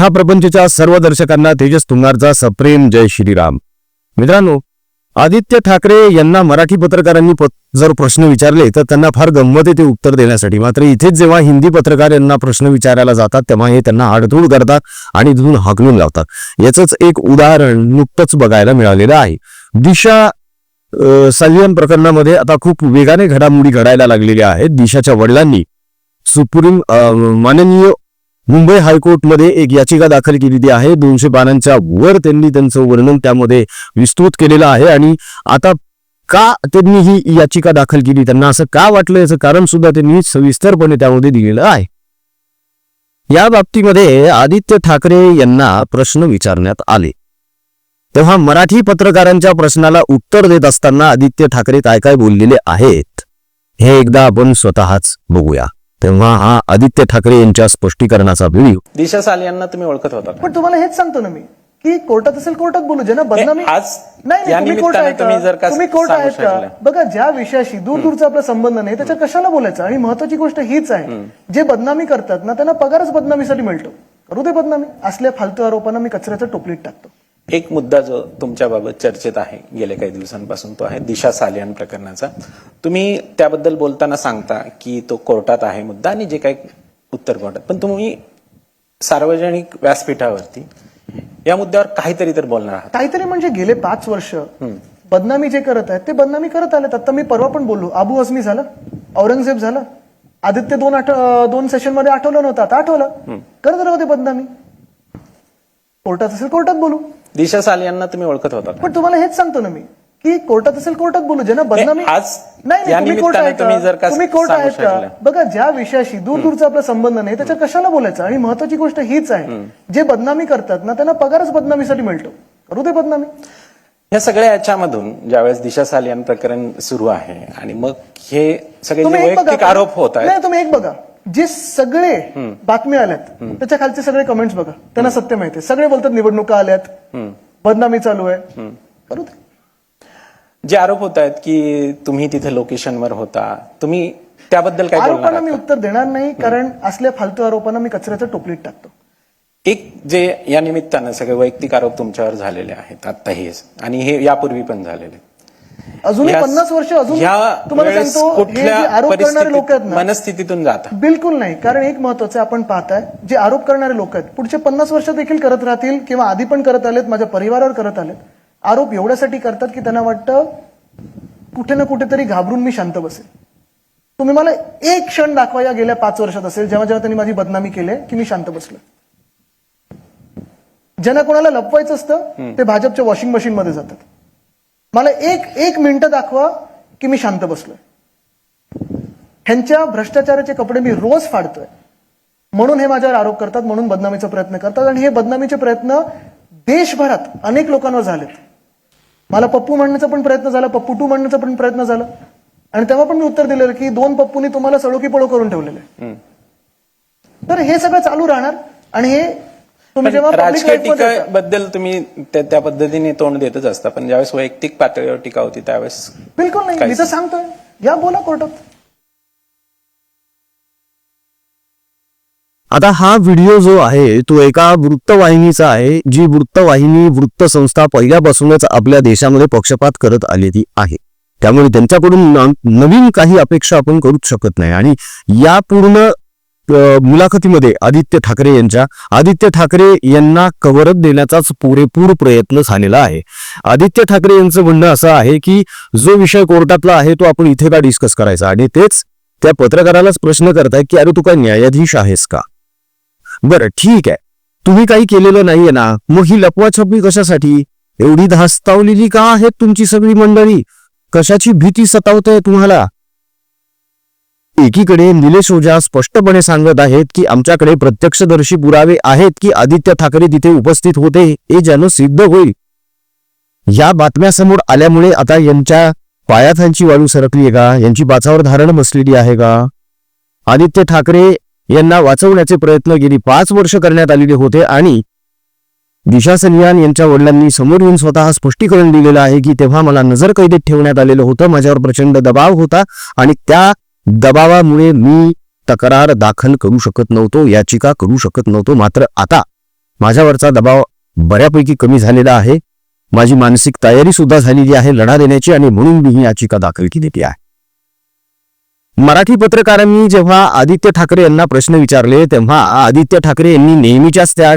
महाप्रपंचच्या सर्व दर्शकांना तेजस तुंगारचा सप्रेम जय श्रीराम. मित्रांनो आदित्य ठाकरे यांना मराठी पत्रकारांनी प- जर प्रश्न विचारले तर त्यांना फार गंमत येते उत्तर देण्यासाठी. मात्र इथेच जेव्हा हिंदी पत्रकार यांना प्रश्न विचारायला जातात तेव्हा हे त्यांना आडतूड करतात आणि तिथून हाकलून लावतात. याचंच एक उदाहरण नुकतंच बघायला मिळालेलं आहे. दिशा संयम प्रकरणामध्ये आता खूप वेगाने घडामोडी घडायला लागलेल्या आहेत. दिशाच्या वडिलांनी सुप्रीम माननीय मुंबई हायकोर्टमध्ये एक याचिका दाखल केलेली आहे. दोनशे पानांच्या वर त्यांनी त्यांचं वर्णन त्यामध्ये विस्तृत केलेलं आहे आणि आता का त्यांनी ही याचिका दाखल केली? त्यांना असं का वाटलं? याचं कारण सुद्धा त्यांनी सविस्तरपणे त्यामध्ये दिलेलं आहे. या बाबतीमध्ये आदित्य ठाकरे यांना प्रश्न विचारण्यात आले. तेव्हा मराठी पत्रकारांच्या प्रश्नाला उत्तर देत असताना आदित्य ठाकरे काय काय बोललेले आहेत? हे एकदा आपण स्वतःच बघूया. तेव्हा हा आदित्य ठाकरे यांच्या स्पष्टीकरणाचा व्हिडिओ. दिशा साल यांना तुम्ही ओळखत होता का? पण तुम्हाला हेच सांगतो ना मी की कोर्टात असेल कोर्टात बोलू ज्यांना बदनामी हे आज नाही या नाही तुम्ही कोर्ट निमित्ताने आहे का? तुम्ही जर का तुम्ही कोर्ट सांगू आहेत का. बघा ज्या विषयाशी दूर दूरचा आपला संबंध नाही त्याच्या कशाला बोलायचं? आणि महत्वाची गोष्ट हीच आहे जे बदनामी करतात ना त्यांना पगारच बदनामीसाठी मिळतो. करू दे बदनामी. असल्या फालतू आरोपांना मी कचऱ्याच्या टोपलीत टाकतो. एक मुद्दा जो तुमच्याबाबत चर्चेत आहे गेल्या काही दिवसांपासून तो आहे दिशा सालियान प्रकरणाचा. तुम्ही त्याबद्दल बोलताना सांगता की तो कोर्टात आहे मुद्दा आणि जे काही उत्तर कोर्टात. पण तुम्ही सार्वजनिक व्यासपीठावरती या मुद्द्यावर काहीतरी तर बोलणार आहात. काहीतरी म्हणजे गेले पाच वर्ष बदनामी जे करत आहेत ते बदनामी करत आलेत. आता मी परवा पण बोललो अबू हसमी झालं औरंगजेब झालं आदित्य दोन आठ दोन सेशनमध्ये आठवलं नव्हतं आता आठवलं. करत राहू दे बदनामी. कोर्टात असेल कोर्टात बोलू. दिशा साल यांना तुम्ही ओळखत होता? पण तुम्हाला हेच सांगतो ना मी की कोर्टात असेल कोर्टात बोलू ज्यांना बदनामी आज नाही या नाही तुम्ही कोर्ट निमित्ताने आहे? तुम्ही जर का तुम्ही कोर्ट सांगू आहेत का. बघा ज्या विषयाशी दूर दूरचा आपला संबंध नाही त्याच्या कशाला बोलायचं? आणि महत्वाची गोष्ट हीच आहे जे बदनामी करतात ना त्यांना पगारच बदनामीसाठी मिळतो. करू दे बदनामी. या सगळ्या याच्यामधून ज्यावेळेस दिशा सालियान प्रकरण सुरू आहे आणि मग हे सगळे जे तुम्ही एक बघा. वैयक्तिक आरोप होत आहेत नाही तुम्ही एक बघा. जे सगळे बातम्या आल्यात त्याच्या खालचे सगळे कमेंट्स बघा. त्यांना सत्य माहिती आहे. सगळे बोलतात निवडणुका आल्यात. बदनामी चालू आहे. करू दे. जे आरोप होत आहेत की तुम्ही तिथे लोकेशनवर होता तुम्ही त्याबद्दल काय आरोपांना मी? उत्तर देणार नाही कारण असल्या फालतू आरोपांना मी कचऱ्याच्या टोपलीत टाकतो. एक जे या निमित्तानं सगळे वैयक्तिक आरोप तुमच्यावर झालेले आहेत आता हे आणि हे यापूर्वी पण झालेले अजूनही पन्नास वर्ष अजून तुम्हाला सांगतो आरोप करणारे लोक आहेत मनस्थितीतून जाता? बिलकुल नाही. कारण एक महत्वाचं आपण पाहताय जे आरोप करणारे लोक आहेत पुढचे पन्नास वर्ष देखील करत राहतील किंवा आधी पण करत आलेत माझ्या परिवारावर करत आलेत आरोप एवढ्यासाठी करतात की त्यांना वाटतं कुठे ना कुठेतरी घाबरून मी शांत बसेल. तुम्ही मला एक क्षण दाखवा या गेल्या पाच वर्षात असेल जेव्हा जेव्हा त्यांनी माझी बदनामी केली की मी शांत बसलो. ज्यांना कोणाला लपवायचं असतं ते भाजपच्या वॉशिंग मशीन मध्ये जातात. मला एक एक मिनिटं दाखवा की मी शांत बसलोय. ह्यांच्या भ्रष्टाचाराचे कपडे मी रोज फाडतोय. म्हणून हे माझ्यावर आरोप करतात म्हणून बदनामीचा प्रयत्न करतात आणि हे बदनामीचे प्रयत्न देशभरात अनेक लोकांवर झालेत. मला पप्पू म्हणण्याचा पण प्रयत्न झाला पप्पू टू म्हणण्याचा पण प्रयत्न झाला. आणि तेव्हा पण मी उत्तर दिलेलं की दोन पप्पूनी तुम्हाला सळो की पळो करून ठेवलेले. तर हे सगळं चालू राहणार आणि हे तुम्ही जेव्हा public राजकीय life मध्ये येता- टीकेबद्दल तुम्ही त्या त्या पद्धतीने तोंड देतच असता पण ज्यावेळेस वैयक्तिक पातळीवर टीका होती त्यावेळेस बिलकुल नाही. मी काहीच तर सांगतोय. या बोला कोर्टात. आता हा व्हिडिओ जो आहे तो एका वृत्तवाहिनीचा आहे जी वृत्तवाहिनी वृत्तसंस्था पहिल्यापासूनच आपल्या देशामध्ये पक्षपात करत आलेली आहे. त्यामुळे त्यांच्याकडून न- नवीन काही अपेक्षा आपण करूच शकत नाही. आणि या पूर्ण मुलाखतीमध्ये आदित्य ठाकरे यांच्या आदित्य ठाकरे यांना कव्हरअप देण्याचाच पुरेपूर प्रयत्न झालेला आहे. आदित्य ठाकरे यांचं म्हणणं असं आहे की जो विषय कोर्टातला आहे तो आपण इथे का डिस्कस करायचा? आणि तेच त्या पत्रकारालाच प्रश्न करताय की अरे तू काय न्यायाधीश आहेस का? बरं ठीक आहे. तुम्ही काही केलेलं नाहीये ना? मग ही लपवाछपवी कशासाठी? एवढी धास्तावलेली का आहेत तुमची सगळी मंडळी? कशाची भीती सतावते तुम्हाला? एकीकडे निलेश ओझा स्पष्टपणे सांगत आहेत की आमच्याकडे प्रत्यक्षदर्शी पुरावे आहेत की आदित्य ठाकरे तिथे उपस्थित होते हे ज्यानं सिद्ध होईल. या बातम्या समोर आल्यामुळे आता यांच्या पायाथांची वाळू सरकली आहे का? यांची बाचावर धारण बसलेली आहे का? आदित्य ठाकरे यांना वाचवण्याचे प्रयत्न गेली पाच वर्ष करण्यात आलेले होते आणि दिशा सनियान यांच्या वडिलांनी समोर येऊन स्वतः स्पष्टीकरण दिलेलं आहे की तेव्हा मला नजर कैदेत ठेवण्यात आलेलं होतं माझ्यावर प्रचंड दबाव होता आणि त्या दबावामुळे मी तक्रार दाखल करू शकत नव्हतो याचिका करू शकत नव्हतो. मात्र आता माझ्यावरचा दबाव बऱ्यापैकी कमी झालेला आहे. माझी मानसिक तयारी सुद्धा झालेली आहे लढा देण्याची आणि म्हणून मी ही याचिका दाखल केलेली आहे. मराठी पत्रकारांनी जेव्हा आदित्य ठाकरे यांना प्रश्न विचारले तेव्हा आदित्य ठाकरे यांनी नेहमीच्याच त्या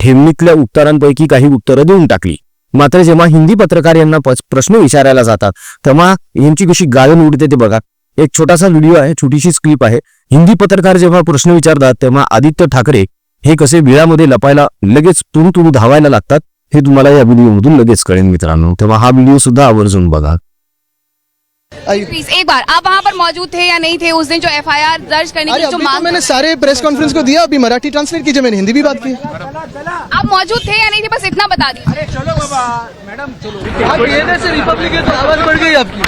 ठेमणीतल्या उत्तरांपैकी काही उत्तरं देऊन टाकली. मात्र जेव्हा हिंदी पत्रकार यांना प्रश्न विचारायला जातात तेव्हा यांची कशी गाळण उडते ते बघा. एक छोटासा व्हिडिओ आहे छोटीशीच क्लिप आहे. हिंदी पत्रकार जेव्हा प्रश्न विचारतात तेव्हा आदित्य ठाकरे हे कसे बिळामध्ये लपायला लगेच तुडू तुडू धावायला लागतात हे तुम्हाला या व्हिडिओमधून लगेच कळेल मित्रांनो. तेव्हा हा व्हिडिओ सुद्धा आवर्जून बघा. प्लीज़ एक बार आप वहाँ पर मौजूद थे या नहीं थे उस दिन जो एफआईआर दर्ज करने की जो तो मांग मैंने सारे प्रेस कॉन्फ्रेंस को दिया अभी मराठी ट्रांसलेट कीजिए मैंने हिंदी भी बात की। आप मौजूद थे या नहीं थे बस इतना बता दीजिए। आप कहने से रिपब्लिक है तो आवाज़ बढ़ गई आपकी।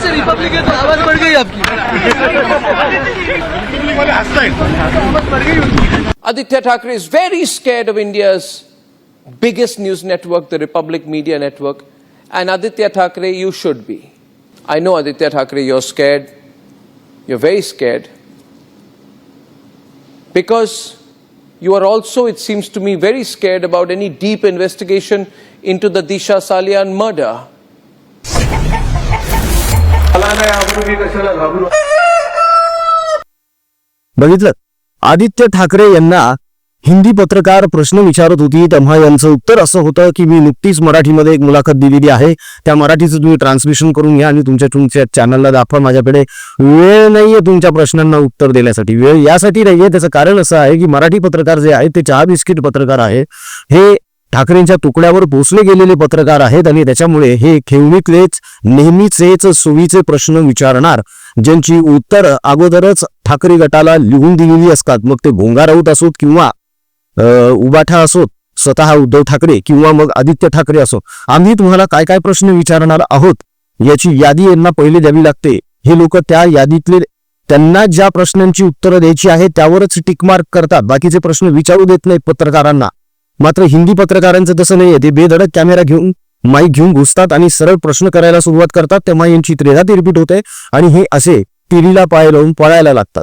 से रिपब्लिक है तो आवाज़ बढ़ गई आपकी। Aditya Thackeray is very scared of India's biggest news network, the Republic Media Network. And Aditya Thackeray, you should be. I know Aditya Thackeray, you're scared. You're very scared. Because you are also, it seems to me, very scared about any deep investigation into the Disha Salian murder. बघितलं आदित्य ठाकरे यांना हिंदी पत्रकार प्रश्न विचारत होती तेव्हा यांचं उत्तर असं होतं की मी नुकतीच मराठीमध्ये एक मुलाखत दिलेली आहे. त्या मराठीचं तुम्ही ट्रान्सलेशन करून घ्या आणि तुमच्या तुमच्या चॅनलला दाखवा. माझ्याकडे वेळ नाहीये तुमच्या प्रश्नांना उत्तर देण्यासाठी. वेळ यासाठी नाहीये. त्याचं कारण असं आहे की मराठी पत्रकार जे आहेत ते चहा बिस्किट पत्रकार आहे. हे ठाकरेंच्या तुकड्यावर पोचले गेलेले पत्रकार आहेत आणि त्याच्यामुळे हे खेवणीतलेच नेहमीचेच सोयीचे प्रश्न विचारणार ज्यांची उत्तर अगोदरच ठाकरे गटाला लिहून दिलेली असतात. मग ते भोंगा राऊत असोत किंवा उबाठा असोत स्वतः उद्धव ठाकरे किंवा मग आदित्य ठाकरे असो आम्ही तुम्हाला काय काय प्रश्न विचारणार आहोत याची यादी यांना पहिले द्यावी लागते. हे लोक त्या यादीतले त्यांना ज्या प्रश्नांची उत्तरं द्यायची आहे त्यावरच टिकमार्क करतात. बाकीचे प्रश्न विचारू देत नाहीत पत्रकारांना. मात्र हिंदी पत्रकारांचं तसं नाहीये. ते बेधडक कॅमेरा घेऊन माईक घेऊन घुसतात आणि सरळ प्रश्न करायला सुरुवात करतात तेव्हा यांची त्रेधा रिपीट होते आणि हे असे तिरीला पाय लावून पळायला लागतात.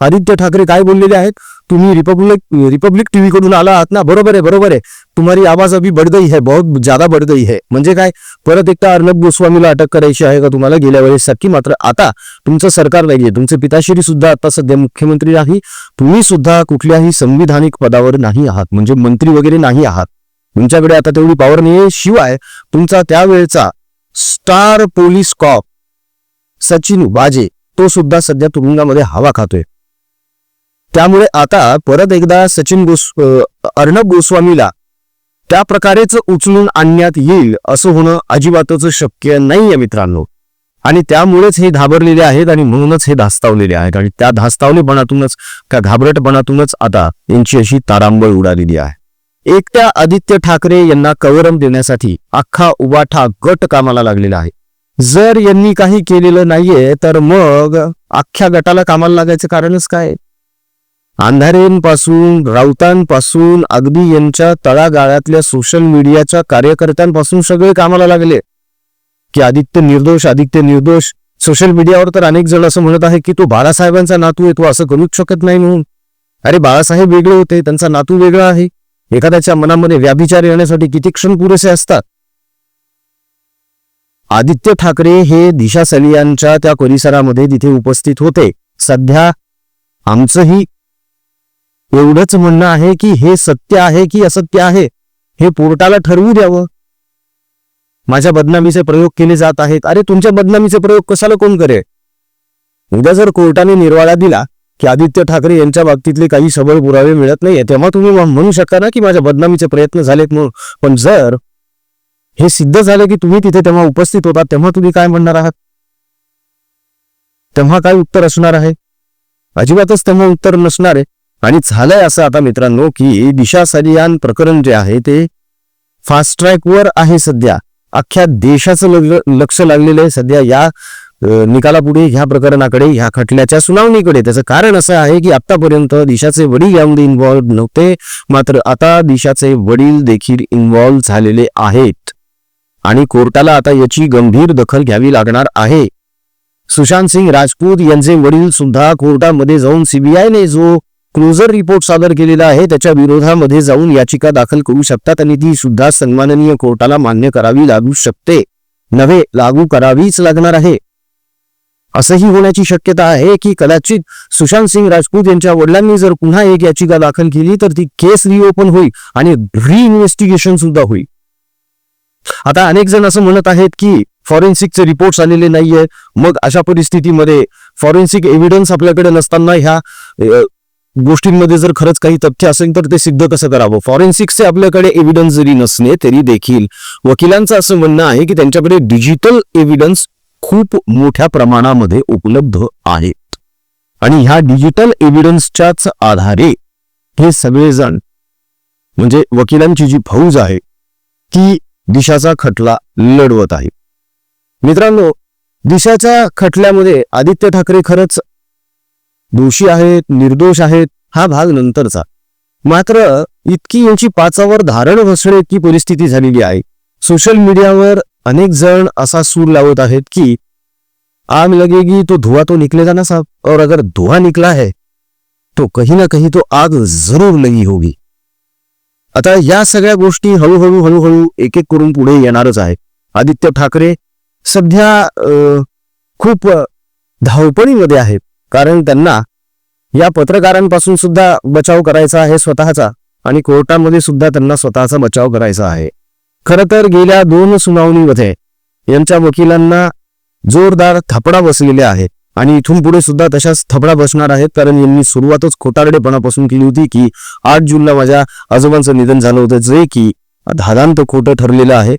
आदित्य ठाकरे काय बोललेले आहेत? तुम्ही रिपब्लिक रिपब्लिक टीव्ही कडून आला आहात ना? बरोबर आहे बरोबर आहे. तुम्हारी आवाज अभी बढ़ गई है बहुत ज्यादा बढ़ गई है. म्हणजे काय? परत एकदा अर्णब गोस्वामीला अटक करायची आहे का तुम्हाला? गेल्या वेळेस सारखी मात्र आता तुमचं सरकार नाहीये. तुमचे पिताश्री सुद्धा आता सध्या मुख्यमंत्री नाही. तुम्ही सुद्धा कुठल्याही संविधानिक पदावर नाही आहात. म्हणजे मंत्री वगैरे नाही आहात. तुमच्याकडे आता तेवढी पॉवर नाहीये. शिवाय तुमचा त्यावेळचा स्टार पोलीस कॉप सचिन वाजे तो सुद्धा सध्या तुरुंगामध्ये हवा खातोय. त्यामुळे आता परत एकदा सचिन गोस अर्णब गोस्वामीला त्या प्रकारेच उचलून आणण्यात येईल असं होणं अजिबातच शक्य नाहीये मित्रांनो. आणि त्यामुळेच हे घाबरलेले आहेत आणि म्हणूनच हे धास्तावलेले आहेत. आणि त्या धास्तावलेपणातूनच का घाबरटपणातूनच आता यांची अशी तारांबळ उडालेली आहे. एकट्या आदित्य ठाकरे यांना कवरम देण्यासाठी अख्खा उबाठा गट कामाला लागलेला आहे. जर यांनी काही केलेलं नाहीये तर मग अख्ख्या गटाला कामाला लागायचं कारणच काय? अंधारेंपासून राऊतांपासून अगदी यांच्या तळागाळातल्या सोशल मीडियाच्या कार्यकर्त्यांपासून सगळे कामाला लागले. की आदित्य निर्दोष आदित्य निर्दोष सोशल मीडियावर तर अनेक जण असं म्हणत आहे की तो बाळासाहेबांचा नातू आहे तो असं करूच शकत नाही म्हणून. अरे बाळासाहेब वेगळे होते त्यांचा नातू वेगळा आहे. एखाद्याच्या मनामध्ये व्याभिचार येण्यासाठी किती क्षण पुरेसे असतात. आदित्य ठाकरे हे दिशा सलियांच्या त्या परिसरामध्ये तिथे उपस्थित होते. सध्या आमचंही एवढंच म्हणणं आहे की हे सत्य आहे की असत्य आहे हे पोर्टाला ठरवू द्यावं. माझ्या बदनामीचे प्रयोग केले जात आहेत. अरे तुमच्या बदनामीचे प्रयोग कशाला कोण करे उद्या जर कोर्टाने निर्वाळा दिला की आदित्य ठाकरे यांच्या बाबतीतले काही सबळ पुरावे मिळत नाहीये तेव्हा तुम्ही म्हणू शकता ना की माझ्या बदनामीचे प्रयत्न झालेत म्हणून. पण जर हे सिद्ध झालं की तुम्ही तिथे तेव्हा उपस्थित होता तेव्हा तुम्ही काय म्हणणार आहात? तेव्हा काय उत्तर असणार आहे? अजिबातच तेव्हा उत्तर नसणार आहे. आणि झालंय असं आता मित्रांनो की दिशा सलियान प्रकरण जे आहे ते फास्ट ट्रॅकवर आहे सध्या. अख्ख्या देशाचं लक्ष लागलेलं आहे सध्या या निकालापुढे ह्या प्रकरणाकडे ह्या खटल्याच्या सुनावणीकडे. त्याचं कारण असं आहे की आतापर्यंत दिशाचे वडील यामध्ये इन्व्हॉल्व नव्हते. मात्र आता दिशाचे वडील देखील इन्व्हॉल्व झालेले आहेत. आणि कोर्टाला आता याची गंभीर दखल घ्यावी लागणार आहे. सुशांत सिंग राजपूत यांचे वडील सुद्धा कोर्टामध्ये जाऊन सीबीआयने जो क्लोजर रिपोर्ट सादर केलेला आहे. त्याच्या विरोधामध्ये जाऊन याचिका दाखल करू शकतात आणि ती सुद्धा सन्माननीय कोर्टाला मान्य करावी लागू शकते. नव्हे लागू करावीच लागणार आहे. असंही होण्याची शक्यता आहे की कदाचित सुशांत सिंग राजपूत यांच्या वडिलांनी जर पुन्हा एक याचिका दाखल केली तर ती केस रिओपन होईल आणि रिइन्व्हेस्टिगेशन सुद्धा होईल. आता अनेक जण असं म्हणत आहेत की फॉरेन्सिकचे रिपोर्ट्स आलेले नाहीये. मग अशा परिस्थितीमध्ये फॉरेन्सिक एव्हिडन्स आपल्याकडे नसताना ह्या गोष्टींमध्ये जर खरंच काही तथ्य असेल तर ते सिद्ध कसं करावं? फॉरेन्सिक्सचे आपल्याकडे एव्हिडन्स जरी नसले तरी देखील वकिलांचं असं म्हणणं आहे की त्यांच्याकडे डिजिटल एव्हिडन्स खूप मोठ्या प्रमाणामध्ये उपलब्ध आहेत. आणि ह्या डिजिटल एव्हिडन्सच्याच आधारे हे सगळेजण म्हणजे वकिलांची जी फौज आहे ती दिशाचा खटला लढवत आहे. मित्रांनो दिशाच्या खटल्यामध्ये आदित्य ठाकरे खरंच दोषी आहेत निर्दोष आहेत हा भाग नंतरचा. मात्र इतकी यांची पाचावर धारण बसणे इतकी परिस्थिती झालेली आहे. सोशल मीडियावर अनेक जण असा सूर लावत आहेत की आग लगेगी तो धुवा तो निकलेगा ना साहब और अगर धुआ निकला है तो कहीं ना कहीं तो आग जरूर लगी होगी. आता या सगळ्या गोष्टी हळूहळू हळूहळू एक एक करून पुढे येणारच आहे. आदित्य ठाकरे सध्या खूप धावपळीमध्ये आहेत. कारण त्यांना या पत्रकारांपासून सुद्धा बचाव करायचा आहे स्वतःचा आणि कोर्टामध्ये सुद्धा त्यांना स्वतःचा बचाव करायचा आहे. खर तर गेल्या दोन सुनावणीमध्ये यांच्या वकिलांना जोरदार थपडा बसलेले आहे आणि इथून पुढे सुद्धा तशाच थपडा बसणार आहेत कारण यांनी सुरुवातच खोटारडेपणापासून केली होती की आठ जूनला माझ्या आजोबांचं निधन झालं होतं. जे की धादांत खोटं ठरलेलं आहे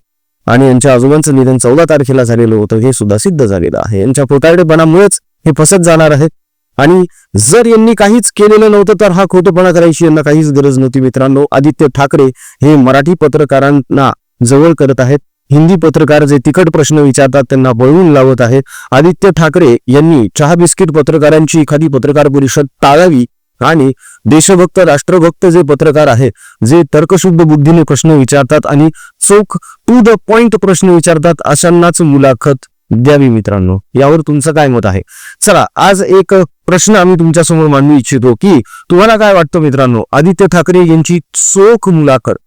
आणि यांच्या आजोबांचं निधन चौदा तारखेला झालेलं होतं हे सुद्धा सिद्ध झालेलं आहे. यांच्या खोटारडेपणामुळेच हे फसत जाणार आहेत. आणि जर यांनी काहीच केलेलं नव्हतं तर हा खोटेपणा करायची यांना काहीच गरज नव्हती. मित्रांनो आदित्य ठाकरे हे मराठी पत्रकारांना जवळ करत आहेत. हिंदी पत्रकार जे तिखट प्रश्न विचारतात त्यांना वळवून लावत आहेत. आदित्य ठाकरे यांनी चहा बिस्किट पत्रकारांची एखादी पत्रकार परिषद टाळावी आणि देशभक्त राष्ट्रभक्त जे पत्रकार आहे जे तर्कशुद्ध बुद्धीने प्रश्न विचारतात आणि चोख टू द पॉइंट प्रश्न विचारतात अशांनाच मुलाखत द्यावी मित्रांनो. यावर तुमचं काय मत आहे? चला आज एक प्रश्न आम्ही तुमच्यासमोर मांडू इच्छितो की तुम्हाला काय वाटतं मित्रांनो? आदित्य ठाकरे यांची चोख मुलाखत.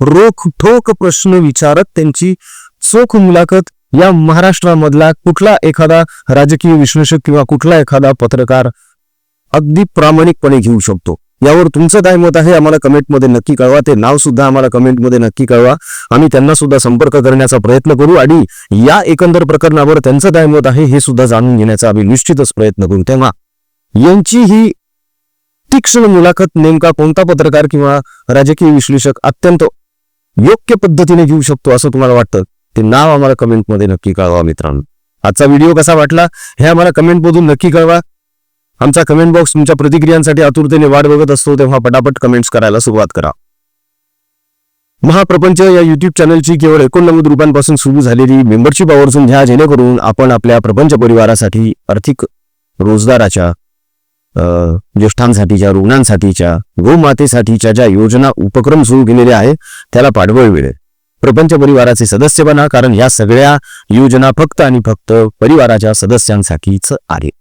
रोख ठोक प्रश्न विचारत त्यांची चोख मुलाखत या महाराष्ट्रामधला कुठला एखादा राजकीय विश्लेषक किंवा कुठला एखादा पत्रकार अगदी प्रामाणिकपणे घेऊ शकतो? यावर तुमचं काय मत आहे? आम्हाला कमेंटमध्ये नक्की कळवा. ते नाव सुद्धा आम्हाला कमेंटमध्ये नक्की कळवा. आम्ही त्यांना सुद्धा संपर्क करण्याचा प्रयत्न करू आणि या एकंदर प्रकरणावर त्यांचं काय मत आहे हे सुद्धा जाणून घेण्याचा आम्ही निश्चितच प्रयत्न करू. तेव्हा यांची ही तीक्ष्ण मुलाखत नेमका कोणता पत्रकार किंवा राजकीय विश्लेषक अत्यंत योग्य पद्धतीने घेऊ शकतो असं तुम्हाला वाटतं? ते नाव आम्हाला कमेंटमध्ये नक्की कळवा मित्रांनो. आजचा व्हिडिओ कसा वाटला हे आम्हाला कमेंटमधून नक्की कळवा. आमचा कमेंट बॉक्स तुमच्या प्रतिक्रियांसाठी आतुरतेने वाट बघत असतो तेव्हा पटापट कमेंट्स करायला सुरुवात करा. महाप्रपंच या युट्यूब चॅनलची केवळ एकोणनव्वद रुपयांपासून सुरू झालेली मेंबरशिप आवर्जून घ्या जेणेकरून आपण आपल्या प्रपंच परिवारासाठी आर्थिक रोजगाराच्या ज्येष्ठांसाठीच्या रुग्णांसाठीच्या गोमातेसाठीच्या ज्या योजना उपक्रम सुरू केलेले आहे त्याला पाठबळ मिळेल. प्रपंच परिवाराचे सदस्य बना कारण या सगळ्या योजना फक्त आणि फक्त परिवाराच्या सदस्यांसाठीच आहेत.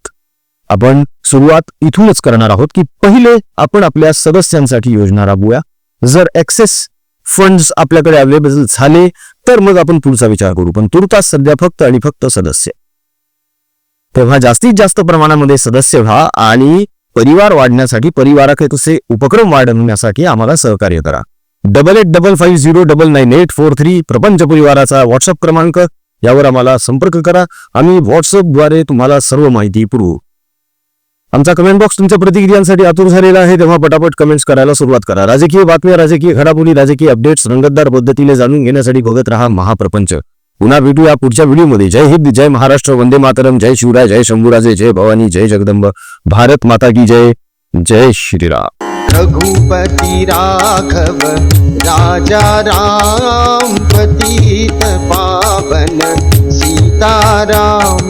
आपण सुरुवात इथूनच करणार आहोत की पहिले आपण आपल्या सदस्यांसाठी योजना राबवूया. जर एक्सेस फंड्स आपल्याकडे अवेलेबल झाले तर मग आपण पुढचा विचार करू. पण तुर्तास सध्या फक्त आणि फक्त सदस्य. तेव्हा जास्तीत जास्त प्रमाणामध्ये सदस्य व्हा आणि परिवार वाढण्यासाठी परिवाराकडे उपक्रम वाढवण्यासाठी आम्हाला सहकार्य करा. Double eight double five zero double nine eight four three प्रपंच परिवाराचा व्हॉट्सअप क्रमांक यावर आम्हाला संपर्क करा. आम्ही व्हॉट्सअपद्वारे तुम्हाला सर्व माहिती पुरवू. आमचा कमेंट बॉक्स तुमच्या प्रतिक्रियांसाठी आतुर झालेला आहे. तेव्हा पटापट कमेंट्स करायला सुरुवात करा. राजकीय बातम्या राजकीय घडामोडी राजकीय अपडेट्स रंगतदार पद्धतीने जाणून घेण्यासाठी बघत रहा महाप्रपंच. पुन्हा भेटूया पुढच्या व्हिडिओमध्ये. जय हिंद जय महाराष्ट्र वंदे मातरम. जय शिवराय जय शंभूराजे जय भवानी जय जगदंब. भारत माता की जय. जय श्रीराम. रघुपति राघव राजा राम पतित पावन सीताराम.